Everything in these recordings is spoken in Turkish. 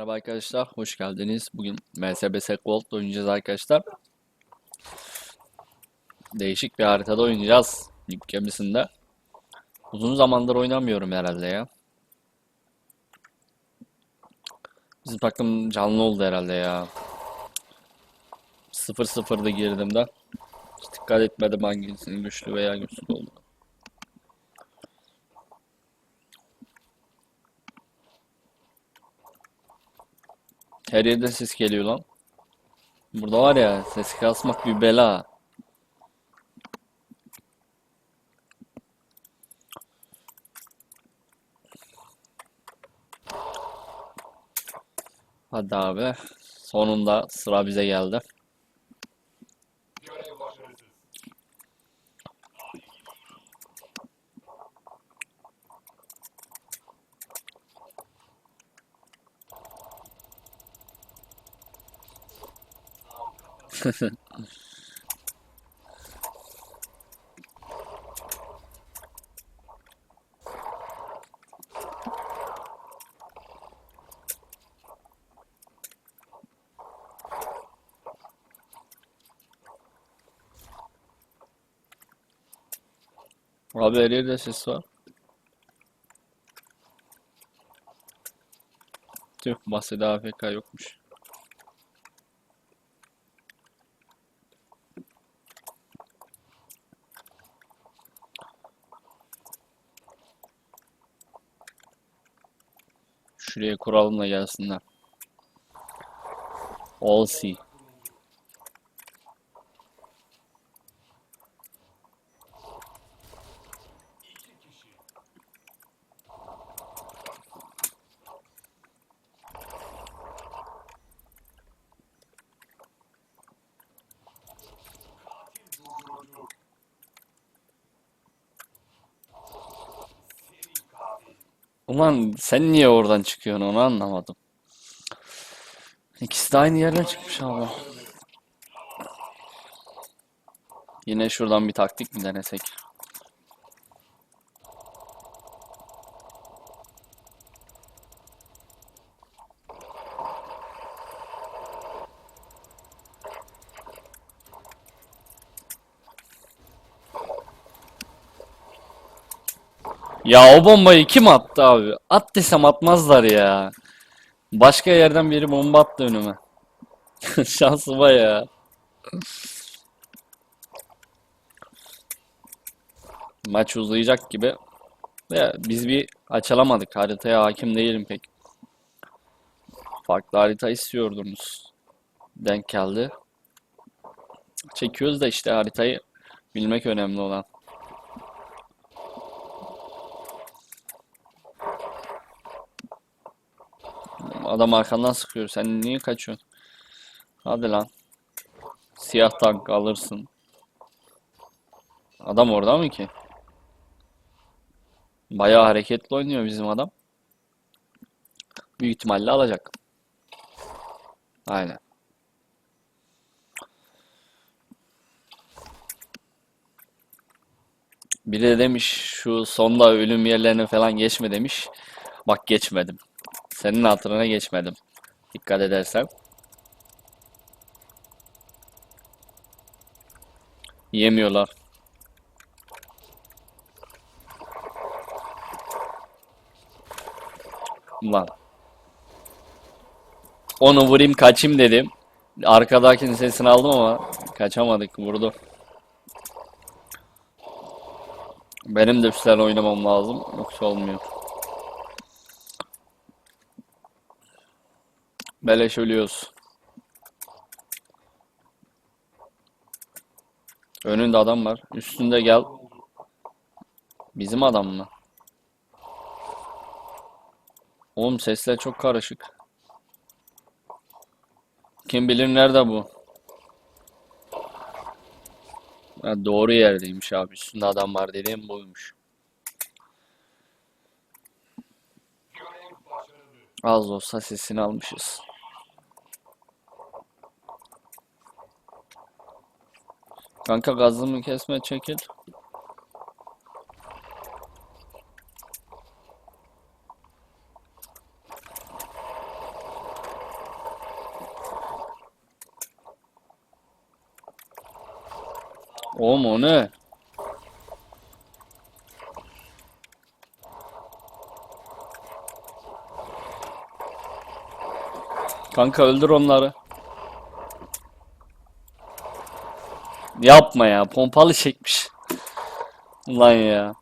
Merhaba arkadaşlar, hoş geldiniz. Bugün MSBS Gold oynayacağız arkadaşlar. Değişik bir haritada oynayacağız. Lig gemisinde. Uzun zamandır oynamıyorum herhalde ya. Bizim takım canlı oldu herhalde ya. 0-0'da girdim de. Hiç dikkat etmedim hangisinin güçlü veya güçsüz oldu. Her yerden ses geliyor lan. Burada var ya ses kasmak bir bela. Hadi abi. Sonunda sıra bize geldi. Abi her yerde ses var. Tüh bahsede AFK yokmuş. Şuraya kuralım da gelsinler. All see. Ulan sen niye oradan çıkıyorsun onu anlamadım. İkisi de aynı yerden çıkmış abi. Yine şuradan bir taktik mi denesek? Ya o bombayı kim attı abi? At desem atmazlar ya. Başka yerden biri bomba attı önüme. Şansıma ya. Maç uzayacak gibi. Ya biz bir açılamadık. Haritaya hakim değilim pek. Farklı harita istiyordunuz. Denk geldi. Çekiyoruz da işte haritayı bilmek önemli olan. Adam arkandan sıkıyor. Sen niye kaçıyorsun? Hadi lan. Siyah tank alırsın. Adam orada mı ki? Bayağı hareketli oynuyor bizim adam. Büyük ihtimalle alacak. Aynen. Biri de demiş şu sonda ölüm yerlerine falan geçme demiş. Bak geçmedim. Senin hatırına geçmedim. Dikkat edersen. Yemiyorlar. Ulan. Onu vurayım kaçayım dedim. Arkadakinin sesini aldım ama kaçamadık vurdu. Benim de üstten oynamam lazım. Yoksa olmuyor. Beleş ölüyoruz. Önünde adam var. Üstünde gel. Bizim adam mı? Oğlum sesler çok karışık. Kim bilir nerede bu? Ha, doğru yerdeymiş abi. Üstünde adam var dediğim buymuş. Az olsa sesini almışız. Kanka gazımı kesme çekil. Oğlum o ne? Kanka öldür onları. Yapma ya. Pompalı çekmiş. Ulan ya.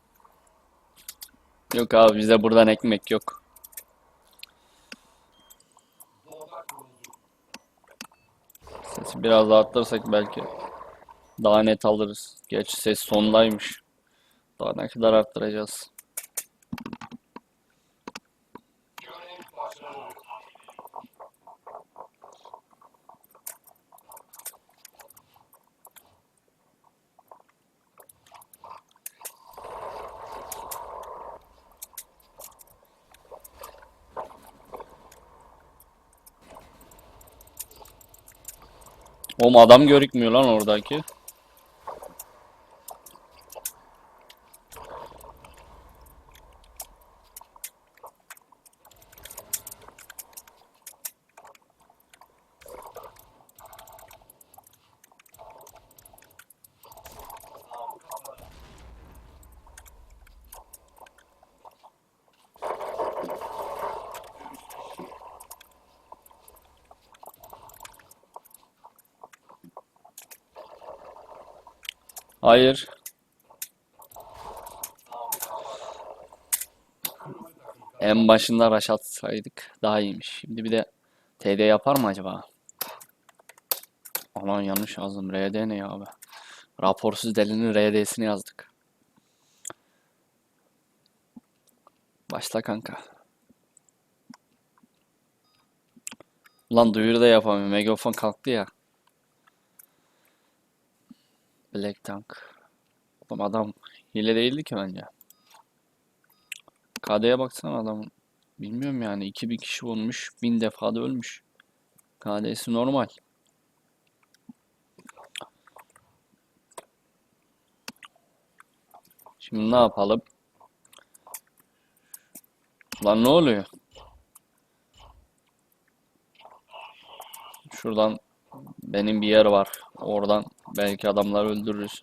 Yok abi bize buradan ekmek yok. Sesi biraz daha arttırırsak belki daha net alırız. Gerçi ses sondaymış. Daha ne kadar arttıracağız? Oğlum adam görükmüyor lan oradaki. Hayır. En başında rush atsaydık daha iyiymiş. Şimdi bir de TD yapar mı acaba? Aman yanlış yazdım. RD ne ya abi? Raporsuz delinin RD'sini yazdık. Başla kanka. Ulan duyuru da yapamıyorum. Megafon kalktı ya. Black Tank. Oğlum adam hile değildi ki bence. KD'ye baksana adam. Bilmiyorum yani 2000 kişi olmuş. 1000 defa da ölmüş. KD'si normal. Şimdi ne yapalım? Lan ne oluyor? Şuradan benim bir yer var. Oradan belki adamları öldürürüz.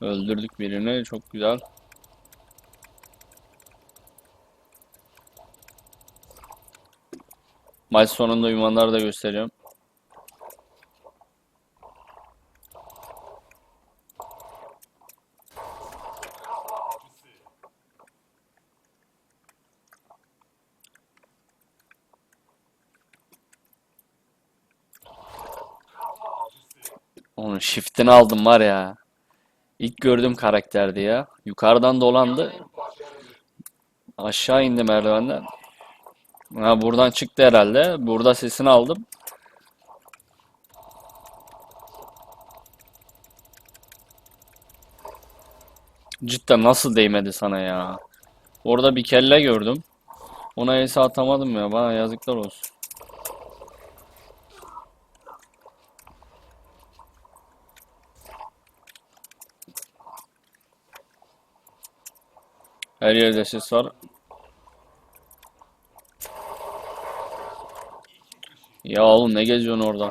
Öldürdük birini. Çok güzel. Maç sonunda ünvanları da gösteriyorum. Shift'ini aldım var ya. İlk gördüğüm karakterdi ya. Yukarıdan dolandı. Aşağı indi merdivenden. Ha buradan çıktı herhalde. Burada sesini aldım. Cidden nasıl değmedi sana ya? Orada bir kelle gördüm. Ona esa atamadım ya. Bana yazıklar olsun. Her yerde ses var. Ya oğlum ne geziyorsun orada?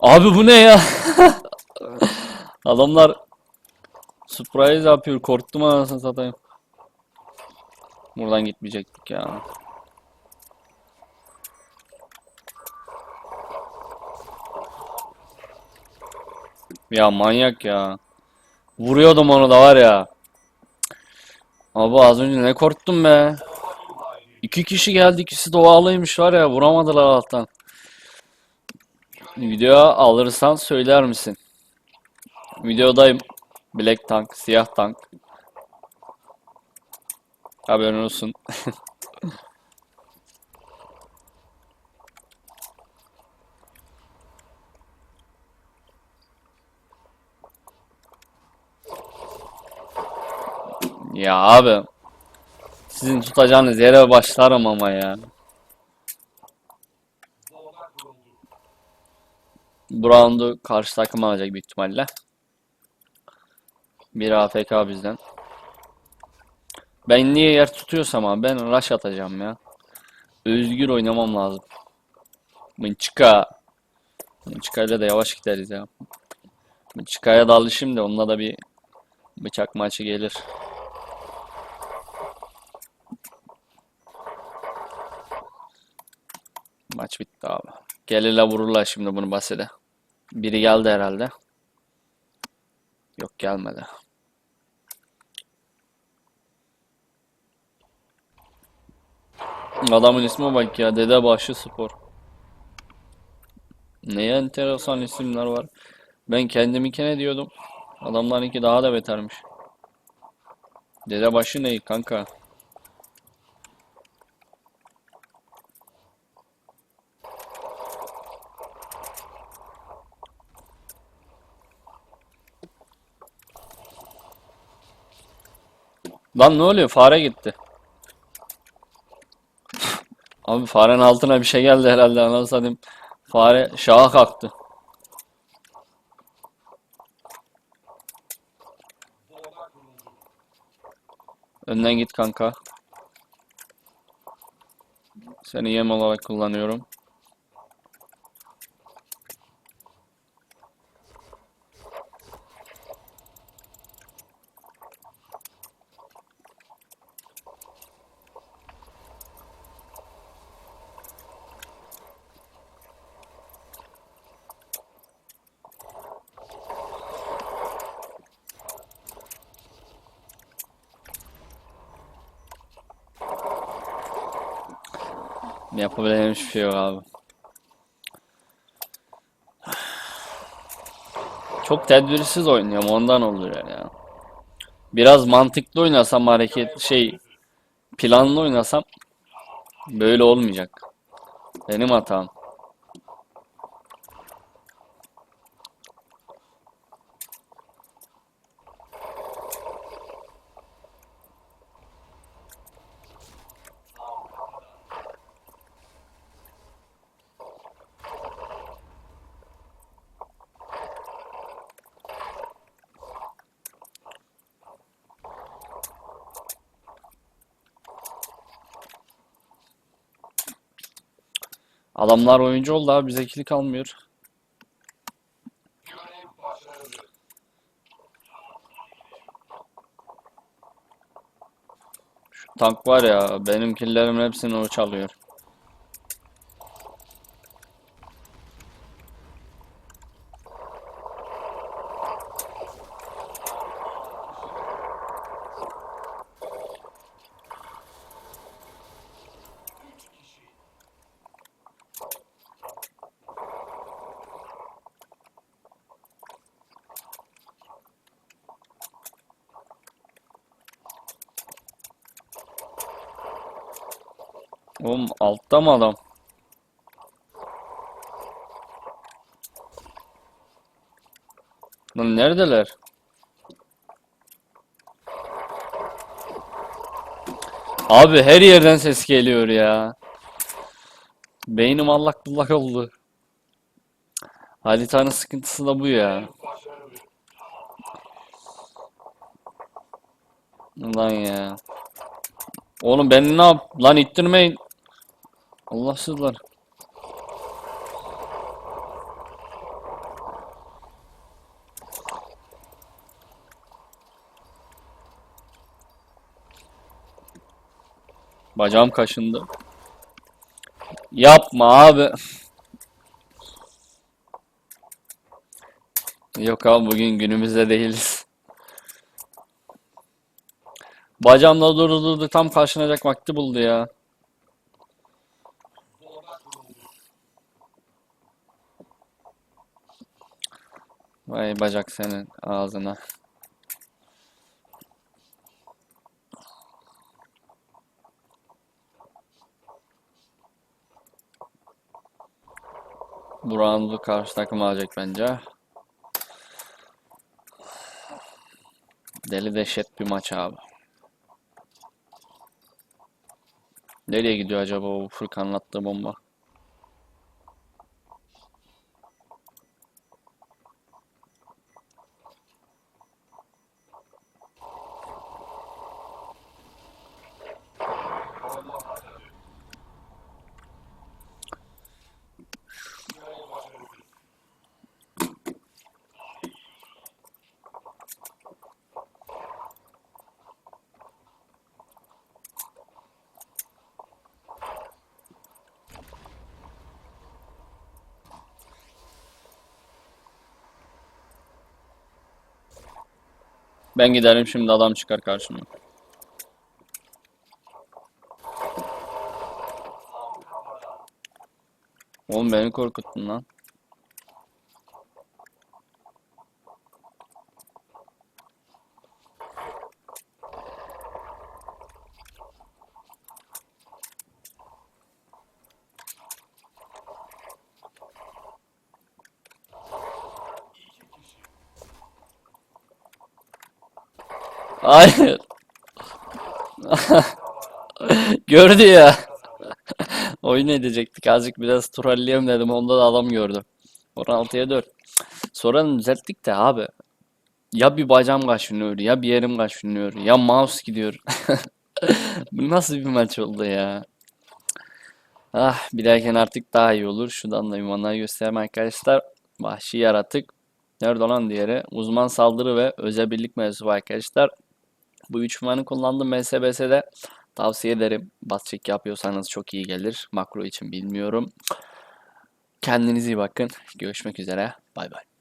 Abi bu ne ya? Adamlar surprise yapıyor. Korktum anasını satayım. Buradan gitmeyecektik ya. Ya manyak ya. Vuruyordum onu da var ya. Abi az önce ne korktum be. İki kişi geldi ikisi doğalıymış var ya vuramadılar alttan. Video alırsan söyler misin? Videodayım. Black Tank, siyah tank. Haberin olsun. Ya abi. Sizin tutacağınız yere başlarım ama ya. Bu roundu karşı takım alacak büyük ihtimalle. Bir AFK bizden. Ben niye yer tutuyorsam abi ben rush atacağım ya. özgür oynamam lazım. Mınçıka. Mınçıkayla da yavaş gideriz ya. Mınçıkaya da alışayım da onunla da bir bıçak maçı gelir. Maç bitti abi. Gelirler vururlar şimdi bunu basede. Biri geldi herhalde. Yok gelmedi. Adamın ismi bak ya Dedebaşı Spor. Ne enteresan isimler var. Ben kendiminkine diyordum. Adamlarınki daha da betermiş. Dedebaşı ne kanka? Lan ne oluyor? Fare gitti. Abi farenin altına bir şey geldi herhalde anasını. Fare şaha kalktı. Önden git kanka. Seni yem olarak kullanıyorum. Yapabileceğim hiçbir şey yok abi. Çok tedbirsiz oynuyorum ondan oluyor ya. Biraz mantıklı oynasam hareket şey planlı oynasam böyle olmayacak. Benim hatam. Adamlar oyuncu oldu abi bize kill kalmıyor. Şu tank var ya benim killerimin hepsini o çalıyor. Oğlum altta mı adam? Lan neredeler? Abi her yerden ses geliyor ya. Beynim allak bullak oldu. Haritanın sıkıntısı da bu ya. Lan ya. Oğlum beni ne yap? Lan ittirmeyin. Allahsızlar. Bacağım kaşındı. Yapma abi. Yok abi bugün günümüzde değiliz. Bacağımda durdu durdu tam karşılanacak vakti buldu ya. Vay bacak senin ağzına. Bu roundu karşı takım alacak bence. Deli dehşet bir maç abi. Nereye gidiyor acaba o Furkan'ın attığı bomba? Ben giderim şimdi adam çıkar karşıma. Oğlum beni korkuttun lan. Hayır. Gördü ya. Oyun edecektik. Azıcık biraz trolleyeyim dedim. Onda da adam gördü. 16'ya 4. Sonra düzelttik de abi. Ya bir bacağım kaşınıyor, ya bir yerim kaşınıyor, ya mouse gidiyor. Bu nasıl bir maç oldu ya? Ah, bir dahakine artık daha iyi olur. Şuradan da ünvanları göstereyim arkadaşlar. Vahşi yaratık. Nerede lan diğeri? Uzman saldırı ve özel birlik mevzusu arkadaşlar. Bu üç ünvanı kullandım MSBS'de. Tavsiye ederim. Bas çek yapıyorsanız çok iyi gelir. Makro için bilmiyorum. Kendinize iyi bakın. Görüşmek üzere. Bay bay.